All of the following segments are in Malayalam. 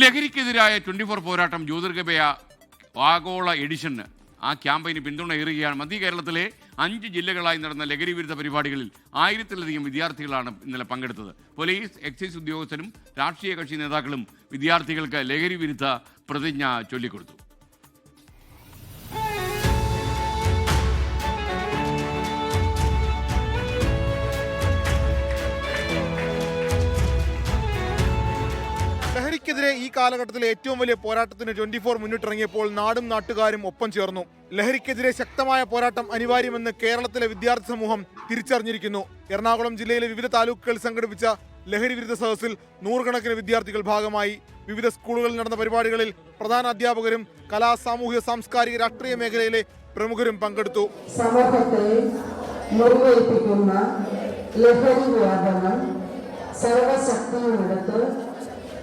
ലഹരിക്കെതിരായ ട്വന്റി ഫോർ പോരാട്ടം ജ്യോതിർഗബയ ആഗോള എഡിഷന് ആ ക്യാമ്പയിന് പിന്തുണ ഏറുകയാണ്. മധ്യ കേരളത്തിലെ അഞ്ച് ജില്ലകളായി നടന്ന ലഹരി വിരുദ്ധ പരിപാടികളിൽ ആയിരത്തിലധികം വിദ്യാർത്ഥികളാണ് ഇന്നലെ പങ്കെടുത്തത്. പോലീസ് എക്സൈസ് ഉദ്യോഗസ്ഥരും രാഷ്ട്രീയ കക്ഷി നേതാക്കളും വിദ്യാർത്ഥികൾക്ക് ലഹരി വിരുദ്ധ പ്രതിജ്ഞ ചൊല്ലിക്കൊടുത്തു. ലഹരിക്കെതിരെ ഈ കാലഘട്ടത്തിലെ ഏറ്റവും വലിയ പോരാട്ടത്തിന് ട്വന്റി ഫോർ മുന്നിട്ടിറങ്ങിയപ്പോൾ നാടും നാട്ടുകാരും ഒപ്പം ചേർന്നു. ലഹരിക്കെതിരെ ശക്തമായ പോരാട്ടം അനിവാര്യമെന്ന് കേരളത്തിലെ വിദ്യാർത്ഥി സമൂഹം തിരിച്ചറിഞ്ഞിരിക്കുന്നു. എറണാകുളം ജില്ലയിലെ വിവിധ താലൂക്കുകളിൽ സംഘടിപ്പിച്ച ലഹരി വിരുദ്ധ സദസ്സിൽ നൂറുകണക്കിന് വിദ്യാർത്ഥികൾ ഭാഗമായി. വിവിധ സ്കൂളുകളിൽ നടന്ന പരിപാടികളിൽ പ്രധാന അധ്യാപകരും കലാ സാമൂഹ്യ സാംസ്കാരിക രാഷ്ട്രീയ മേഖലയിലെ പ്രമുഖരും പങ്കെടുത്തു. സമൂഹത്തെ ലഹരി വ്യാപനം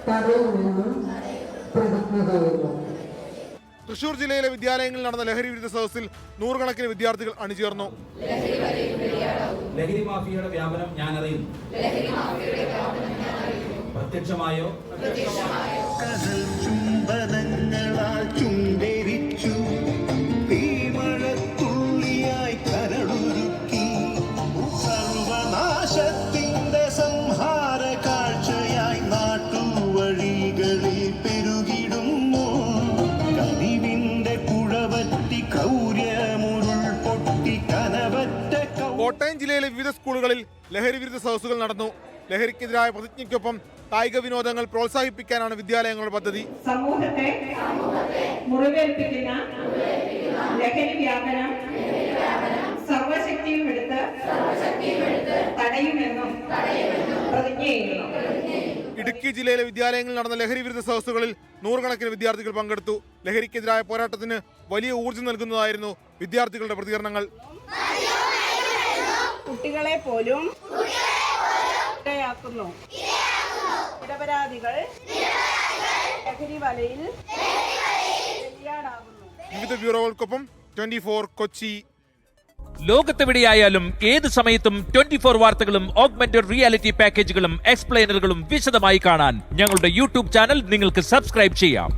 തടയുമെന്നും പ്രതിജ്ഞ ചെയ്യുന്നു തൃശൂർ ജില്ലയിലെ വിദ്യാലയങ്ങളിൽ നടന്ന ലഹരി വിരുദ്ധ സദസ്സിൽ നൂറുകണക്കിന് വിദ്യാർത്ഥികൾ അണിചേർന്നു. ലഹരി മാഫിയയുടെ വ്യാപനം ഞാൻ അറിയുന്നു പ്രത്യക്ഷമായോ ചുംബനങ്ങളാൽ ചുംബരിച്ചു കോട്ടയം ജില്ലയിലെ വിവിധ സ്കൂളുകളിൽ ലഹരി വിരുദ്ധ സദസ്സുകൾ നടന്നു. ലഹരിക്കെതിരായ പ്രതിജ്ഞയ്ക്കൊപ്പം കായിക വിനോദങ്ങൾ പ്രോത്സാഹിപ്പിക്കാനാണ് വിദ്യാലയങ്ങളുടെ പദ്ധതി. സമൂഹത്തെ മുറിവേൽപ്പിക്കുന്ന ലഹരി വ്യാപനം സർവശക്തിയും എടുത്ത് തടയുമെന്നും പ്രതിജ്ഞ ചെയ്യുന്നു. ഇടുക്കി ജില്ലയിലെ വിദ്യാലയങ്ങളിൽ നടന്ന ലഹരി വിരുദ്ധ സദസ്സുകളിൽ നൂറുകണക്കിന് വിദ്യാർത്ഥികൾ പങ്കെടുത്തു. ലഹരിക്കെതിരായ പോരാട്ടത്തിന് വലിയ ഊർജം നൽകുന്നതായിരുന്നു വിദ്യാർത്ഥികളുടെ പ്രതികരണങ്ങൾ. കുട്ടികളെ പോലും ഇടയാക്കുന്നു ഇടപരാധികൾ ലഹരി വലയിൽ വിവിധ ബ്യൂറോകൾക്കൊപ്പം ട്വന്റി ഫോർ കൊച്ചി. ലോകത്തെവിടെയായാലും ഏത് സമയത്തും ട്വന്റി ഫോർ വാർത്തകളും ഓഗ്മെന്റഡ് റിയാലിറ്റി പാക്കേജുകളും എക്സ്പ്ലെയിനറുകളും വിശദമായി കാണാൻ ഞങ്ങളുടെ യൂട്യൂബ് ചാനൽ നിങ്ങൾക്ക് സബ്സ്ക്രൈബ് ചെയ്യാം.